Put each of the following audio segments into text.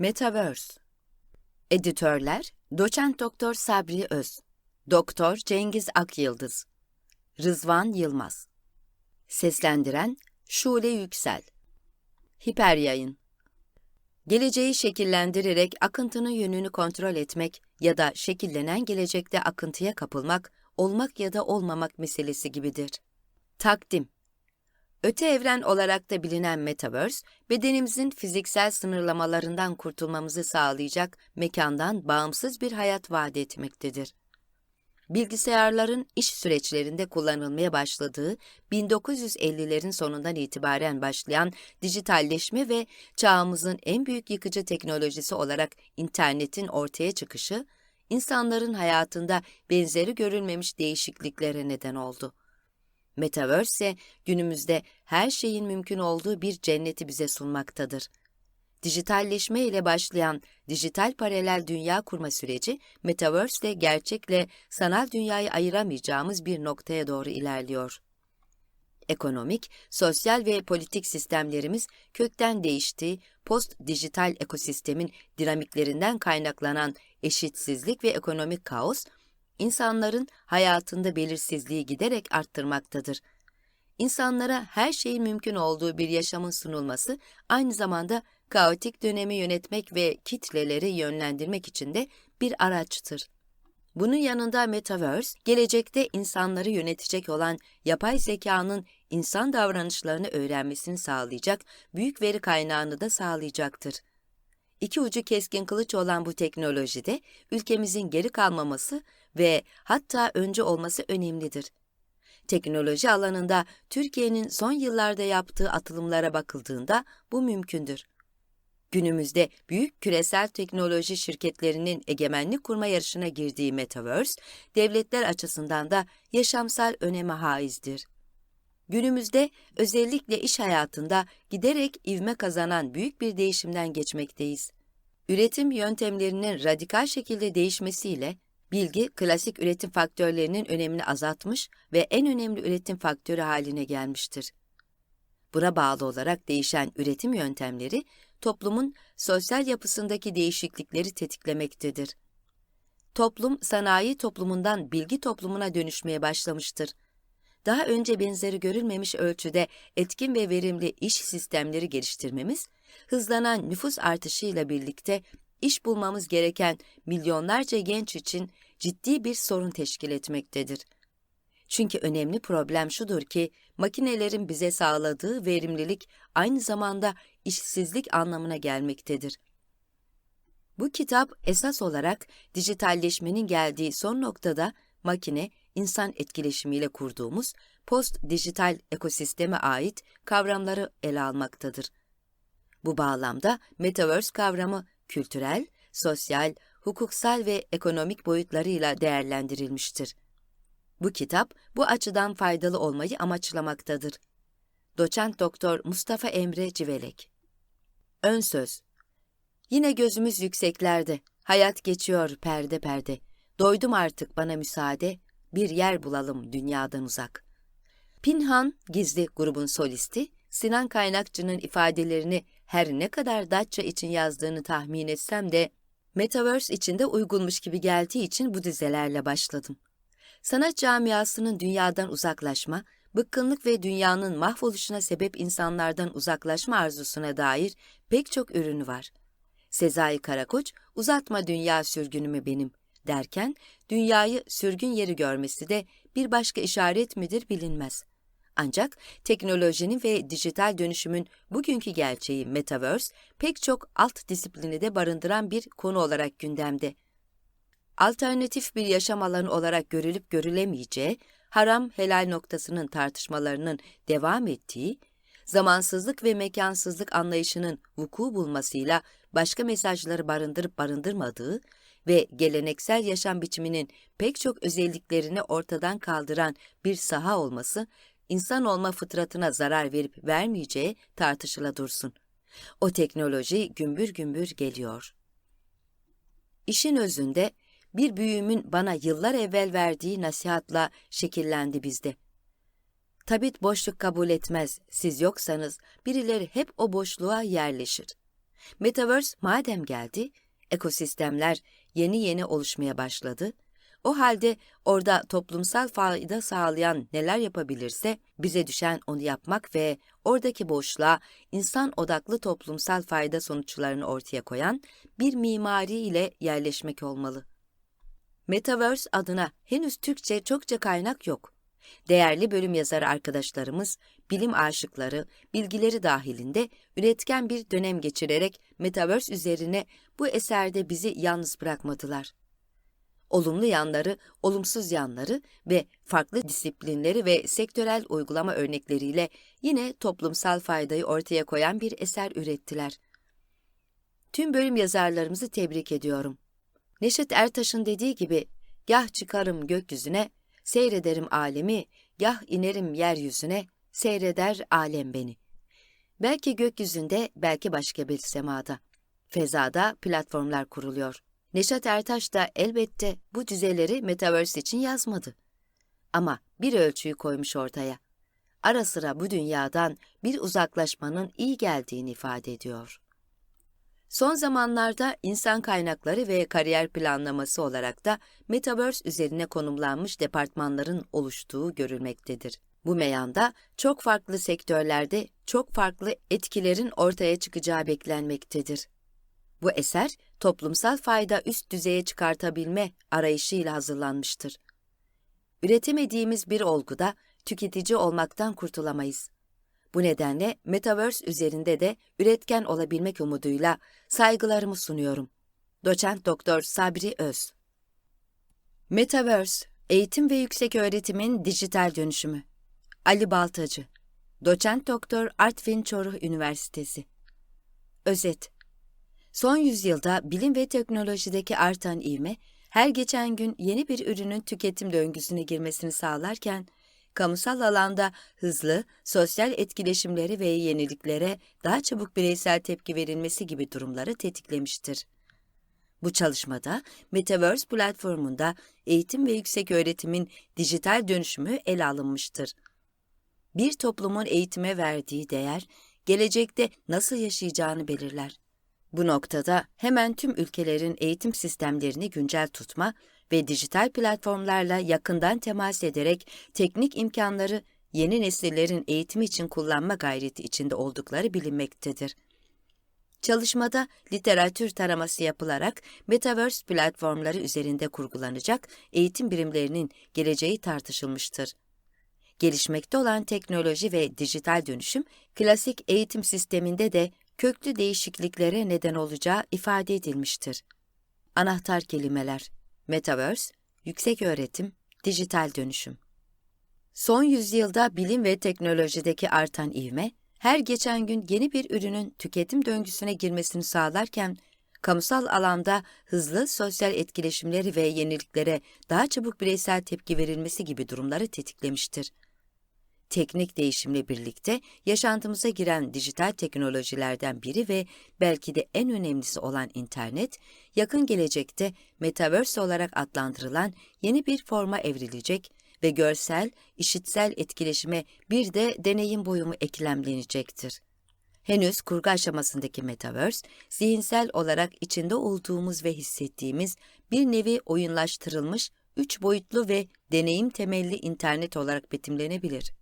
Metaverse. Editörler Doçent Doktor Sabri Öz Doktor Cengiz Akyıldız Rızvan Yılmaz. Seslendiren Şule Yüksel. Hiper Yayın. Geleceği şekillendirerek akıntının yönünü kontrol etmek ya da şekillenen gelecekte akıntıya kapılmak, olmak ya da olmamak meselesi gibidir. Takdim Öte evren olarak da bilinen Metaverse, bedenimizin fiziksel sınırlamalarından kurtulmamızı sağlayacak mekandan bağımsız bir hayat vaat etmektedir. Bilgisayarların iş süreçlerinde kullanılmaya başladığı 1950'lerin sonundan itibaren başlayan dijitalleşme ve çağımızın en büyük yıkıcı teknolojisi olarak internetin ortaya çıkışı, insanların hayatında benzeri görülmemiş değişikliklere neden oldu. Metaverse ise günümüzde her şeyin mümkün olduğu bir cenneti bize sunmaktadır. Dijitalleşme ile başlayan dijital paralel dünya kurma süreci, Metaverse ile gerçekle sanal dünyayı ayıramayacağımız bir noktaya doğru ilerliyor. Ekonomik, sosyal ve politik sistemlerimiz kökten değiştiği post-dijital ekosistemin dinamiklerinden kaynaklanan eşitsizlik ve ekonomik kaos, insanların hayatında belirsizliği giderek arttırmaktadır. İnsanlara her şeyin mümkün olduğu bir yaşamın sunulması aynı zamanda kaotik dönemi yönetmek ve kitleleri yönlendirmek için de bir araçtır. Bunun yanında Metaverse, gelecekte insanları yönetecek olan yapay zekanın insan davranışlarını öğrenmesini sağlayacak büyük veri kaynağını da sağlayacaktır. İki ucu keskin kılıç olan bu teknolojide ülkemizin geri kalmaması ve hatta önce olması önemlidir. Teknoloji alanında Türkiye'nin son yıllarda yaptığı atılımlara bakıldığında bu mümkündür. Günümüzde büyük küresel teknoloji şirketlerinin egemenlik kurma yarışına girdiği Metaverse, devletler açısından da yaşamsal öneme haizdir. Günümüzde özellikle iş hayatında giderek ivme kazanan büyük bir değişimden geçmekteyiz. Üretim yöntemlerinin radikal şekilde değişmesiyle bilgi klasik üretim faktörlerinin önemini azaltmış ve en önemli üretim faktörü haline gelmiştir. Buna bağlı olarak değişen üretim yöntemleri toplumun sosyal yapısındaki değişiklikleri tetiklemektedir. Toplum sanayi toplumundan bilgi toplumuna dönüşmeye başlamıştır. Daha önce benzeri görülmemiş ölçüde etkin ve verimli iş sistemleri geliştirmemiz, hızlanan nüfus artışıyla birlikte iş bulmamız gereken milyonlarca genç için ciddi bir sorun teşkil etmektedir. Çünkü önemli problem şudur ki, makinelerin bize sağladığı verimlilik aynı zamanda işsizlik anlamına gelmektedir. Bu kitap esas olarak dijitalleşmenin geldiği son noktada makine, insan etkileşimiyle kurduğumuz post-dijital ekosisteme ait kavramları ele almaktadır. Bu bağlamda Metaverse kavramı kültürel, sosyal, hukuksal ve ekonomik boyutlarıyla değerlendirilmiştir. Bu kitap bu açıdan faydalı olmayı amaçlamaktadır. Doçent Doktor Mustafa Emre Civelek Ön söz Yine gözümüz yükseklerde, hayat geçiyor perde perde. Doydum artık bana müsaade, bir yer bulalım dünyadan uzak. Pinhan Gizli grubun solisti, Sinan Kaynakçı'nın ifadelerini her ne kadar Datça için yazdığını tahmin etsem de, Metaverse içinde uygunmuş gibi geldiği için bu dizelerle başladım. Sanat camiasının dünyadan uzaklaşma, bıkkınlık ve dünyanın mahvoluşuna sebep insanlardan uzaklaşma arzusuna dair pek çok ürünü var. Sezai Karakoç, uzatma dünya sürgünümü benim derken, dünyayı sürgün yeri görmesi de bir başka işaret midir bilinmez. Ancak teknolojinin ve dijital dönüşümün bugünkü gerçeği Metaverse pek çok alt disiplini de barındıran bir konu olarak gündemde. Alternatif bir yaşam alanı olarak görülüp görülemeyeceği, haram helal noktasının tartışmalarının devam ettiği, zamansızlık ve mekansızlık anlayışının vuku bulmasıyla başka mesajları barındırıp barındırmadığı ve geleneksel yaşam biçiminin pek çok özelliklerini ortadan kaldıran bir saha olması insan olma fıtratına zarar verip vermeyeceği tartışıla dursun. O teknoloji gümbür gümbür geliyor. İşin özünde bir büyüğümün bana yıllar evvel verdiği nasihatla şekillendi bizde. Tabit boşluk kabul etmez, siz yoksanız birileri hep o boşluğa yerleşir. Metaverse madem geldi, ekosistemler yeni yeni oluşmaya başladı. O halde orada toplumsal fayda sağlayan neler yapabilirse bize düşen onu yapmak ve oradaki boşluğa insan odaklı toplumsal fayda sonuçlarını ortaya koyan bir mimari ile yerleşmek olmalı. Metaverse adına henüz Türkçe çokça kaynak yok. Değerli bölüm yazarı arkadaşlarımız, bilim aşıkları, bilgileri dahilinde üretken bir dönem geçirerek Metaverse üzerine bu eserde bizi yalnız bırakmadılar. Olumlu yanları, olumsuz yanları ve farklı disiplinleri ve sektörel uygulama örnekleriyle yine toplumsal faydayı ortaya koyan bir eser ürettiler. Tüm bölüm yazarlarımızı tebrik ediyorum. Neşet Ertaş'ın dediği gibi, gah çıkarım gökyüzüne, seyrederim alemi, gah inerim yeryüzüne, seyreder alem beni. Belki gökyüzünde, belki başka bir semada. Fezada platformlar kuruluyor. Neşet Ertaş da elbette bu dizeleri Metaverse için yazmadı. Ama bir ölçüyü koymuş ortaya. Ara sıra bu dünyadan bir uzaklaşmanın iyi geldiğini ifade ediyor. Son zamanlarda insan kaynakları ve kariyer planlaması olarak da Metaverse üzerine konumlanmış departmanların oluştuğu görülmektedir. Bu meyanda çok farklı sektörlerde çok farklı etkilerin ortaya çıkacağı beklenmektedir. Bu eser, toplumsal fayda üst düzeye çıkartabilme arayışıyla hazırlanmıştır. Üretemediğimiz bir olguda tüketici olmaktan kurtulamayız. Bu nedenle Metaverse üzerinde de üretken olabilmek umuduyla saygılarımı sunuyorum. Doçent Doktor Sabri Öz Metaverse, eğitim ve yüksek öğretimin dijital dönüşümü. Ali Baltacı Doçent Doktor Artvin Çoruh Üniversitesi Özet Son yüzyılda bilim ve teknolojideki artan ivme, her geçen gün yeni bir ürünün tüketim döngüsüne girmesini sağlarken, kamusal alanda hızlı, sosyal etkileşimleri ve yeniliklere daha çabuk bireysel tepki verilmesi gibi durumları tetiklemiştir. Bu çalışmada Metaverse platformunda eğitim ve yüksek öğretimin dijital dönüşümü ele alınmıştır. Bir toplumun eğitime verdiği değer, gelecekte nasıl yaşayacağını belirler. Bu noktada hemen tüm ülkelerin eğitim sistemlerini güncel tutma ve dijital platformlarla yakından temas ederek teknik imkanları yeni nesillerin eğitimi için kullanma gayreti içinde oldukları bilinmektedir. Çalışmada literatür taraması yapılarak Metaverse platformları üzerinde kurgulanacak eğitim birimlerinin geleceği tartışılmıştır. Gelişmekte olan teknoloji ve dijital dönüşüm, klasik eğitim sisteminde de köklü değişikliklere neden olacağı ifade edilmiştir. Anahtar kelimeler Metaverse, yüksek öğretim, dijital dönüşüm. Son yüzyılda bilim ve teknolojideki artan ivme, her geçen gün yeni bir ürünün tüketim döngüsüne girmesini sağlarken, kamusal alanda hızlı sosyal etkileşimleri ve yeniliklere daha çabuk bireysel tepki verilmesi gibi durumları tetiklemiştir. Teknik değişimle birlikte yaşantımıza giren dijital teknolojilerden biri ve belki de en önemlisi olan internet, yakın gelecekte metaverse olarak adlandırılan yeni bir forma evrilecek ve görsel, işitsel etkileşime bir de deneyim boyumu eklemlenecektir. Henüz kurgu aşamasındaki metaverse, zihinsel olarak içinde olduğumuz ve hissettiğimiz bir nevi oyunlaştırılmış, üç boyutlu ve deneyim temelli internet olarak betimlenebilir.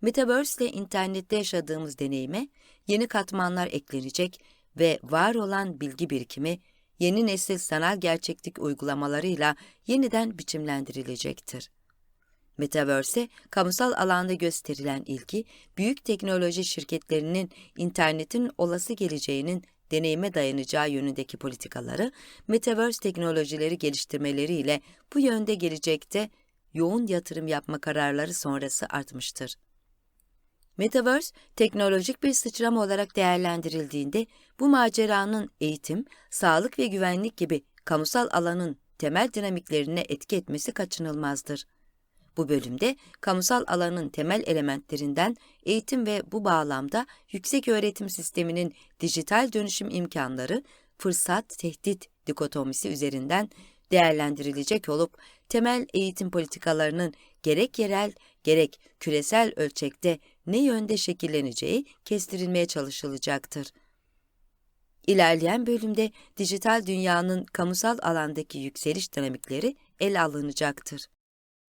Metaverse ile internette yaşadığımız deneyime yeni katmanlar eklenecek ve var olan bilgi birikimi yeni nesil sanal gerçeklik uygulamalarıyla yeniden biçimlendirilecektir. Metaverse'e kamusal alanda gösterilen ilgi, büyük teknoloji şirketlerinin internetin olası geleceğinin deneyime dayanacağı yönündeki politikaları, Metaverse teknolojileri geliştirmeleriyle bu yönde gelecekte yoğun yatırım yapma kararları sonrası artmıştır. Metaverse, teknolojik bir sıçrama olarak değerlendirildiğinde bu maceranın eğitim, sağlık ve güvenlik gibi kamusal alanın temel dinamiklerine etki etmesi kaçınılmazdır. Bu bölümde kamusal alanın temel elementlerinden eğitim ve bu bağlamda yüksek öğretim sisteminin dijital dönüşüm imkanları, fırsat, tehdit dikotomisi üzerinden değerlendirilecek olup temel eğitim politikalarının gerek yerel gerek küresel ölçekte ne yönde şekilleneceği kestirilmeye çalışılacaktır. İlerleyen bölümde dijital dünyanın kamusal alandaki yükseliş dinamikleri ele alınacaktır.